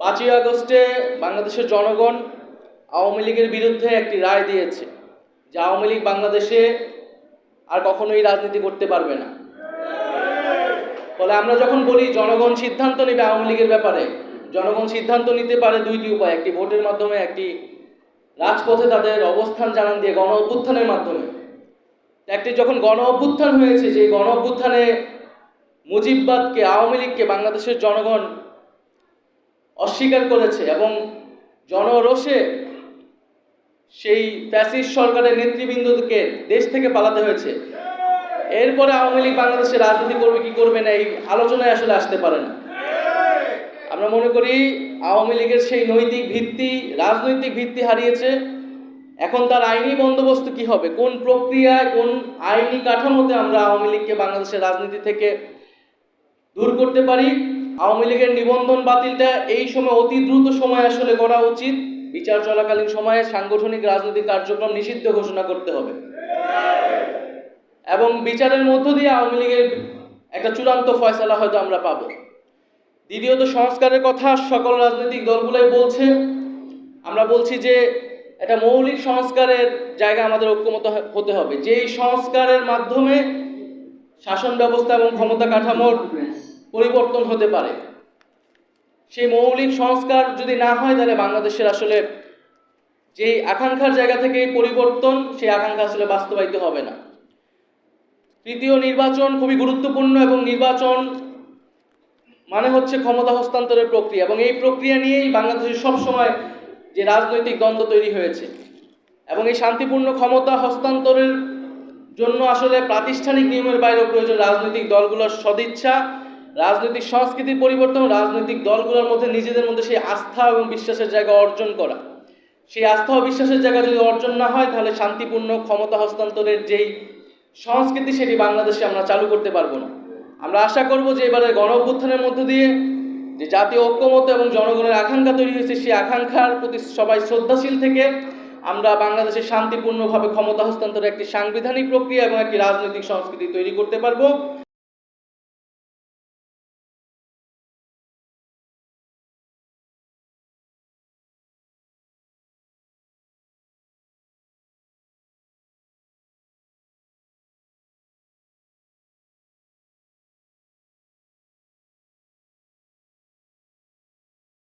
পাঁচই আগস্টে বাংলাদেশের জনগণ আওয়ামী লীগের বিরুদ্ধে একটি রায় দিয়েছে যে আওয়ামী লীগ বাংলাদেশে আর কখনোই রাজনীতি করতে পারবে না। ফলে আমরা যখন বলি জনগণ সিদ্ধান্ত নেবে আওয়ামী লীগের ব্যাপারে, জনগণ সিদ্ধান্ত নিতে পারে দুইটি উপায়, একটি ভোটের মাধ্যমে, একটি রাজপথে তাদের অবস্থান জানান দিয়ে গণ অভ্যুত্থানের মাধ্যমে। একটি যখন গণ অভ্যুত্থান হয়েছে যে গণ অভ্যুত্থানে মুজিববাদকে, আওয়ামী লীগকে বাংলাদেশের জনগণ অস্বীকার করেছে এবং জনরোষে সেই ফ্যাসিস্ট সরকারের নেতৃবৃন্দকে দেশ থেকে পালাতে হয়েছে। এরপরে আওয়ামী লীগ বাংলাদেশে রাজনীতি করবে, কি করবে না, এই আলোচনায় আসলে আসতে পারে না। আমরা মনে করি আওয়ামী লীগের সেই নৈতিক ভিত্তি, রাজনৈতিক ভিত্তি হারিয়েছে। এখন তার আইনি বন্দোবস্ত কি হবে? কোন প্রক্রিয়ায়, কোন আইনি কাঠামোতে আমরা আওয়ামী লীগকে বাংলাদেশের রাজনীতি থেকে দূর করতে পারি? আওয়ামী লীগের নিবন্ধন বাতিলটা এই সময় অতি দ্রুত সময় আসলে করা উচিত। বিচার চলাকালীন সময়ে সাংগঠনিক রাজনৈতিক কার্যক্রম নিষিদ্ধ ঘোষণা করতে হবে। এবং বিচারের মধ্য দিয়ে আওয়ামী লীগের একটা চূড়ান্ত ফয়সলা হয়তো আমরা পাবো। দ্বিতীয়ত সংস্কারের কথা সকল রাজনৈতিক দলগুলোই বলছে। আমরা বলছি যে একটা মৌলিক সংস্কারের জায়গা আমাদের ঐক্যমত হতে হবে। যেই সংস্কারের মাধ্যমে শাসন ব্যবস্থা এবং ক্ষমতা কাঠামোর পরিবর্তন হতে পারে। সেই মৌলিক সংস্কার যদি না হয়, তাহলে বাংলাদেশের আসলে যে আকাঙ্ক্ষার জায়গা থেকে পরিবর্তন, সেই আকাঙ্ক্ষা আসলে বাস্তবায়িত হবে না। তৃতীয় নির্বাচন খুবই গুরুত্বপূর্ণ এবং নির্বাচন মানে হচ্ছে ক্ষমতা হস্তান্তরের প্রক্রিয়া এবং এই প্রক্রিয়া নিয়েই বাংলাদেশে সবসময় যে রাজনৈতিক দ্বন্দ্ব তৈরি হয়েছে এবং এই শান্তিপূর্ণ ক্ষমতা হস্তান্তরের জন্য আসলে প্রাতিষ্ঠানিক নিয়মের বাইরেও প্রয়োজন রাজনৈতিক দলগুলোর সদিচ্ছা রাজনৈতিক সংস্কৃতির পরিবর্তন, রাজনৈতিক দলগুলোর মধ্যে নিজেদের মধ্যে সেই আস্থা এবং বিশ্বাসের জায়গা অর্জন করা। সেই আস্থা ও বিশ্বাসের জায়গা যদি অর্জন না হয়, তাহলে শান্তিপূর্ণ ক্ষমতা হস্তান্তরের যেই সংস্কৃতি, সেটি বাংলাদেশে আমরা চালু করতে পারব না। আমরা আশা করব যে এবারে গণ অভ্যুত্থানের মধ্য দিয়ে যে জাতীয় ঐক্যমত এবং জনগণের আকাঙ্ক্ষা তৈরি হয়েছে, সেই আকাঙ্ক্ষার প্রতি সবাই শ্রদ্ধাশীল থেকে আমরা বাংলাদেশে শান্তিপূর্ণভাবে ক্ষমতা হস্তান্তরের একটি সাংবিধানিক প্রক্রিয়া এবং একটি রাজনৈতিক সংস্কৃতি তৈরি করতে পারব।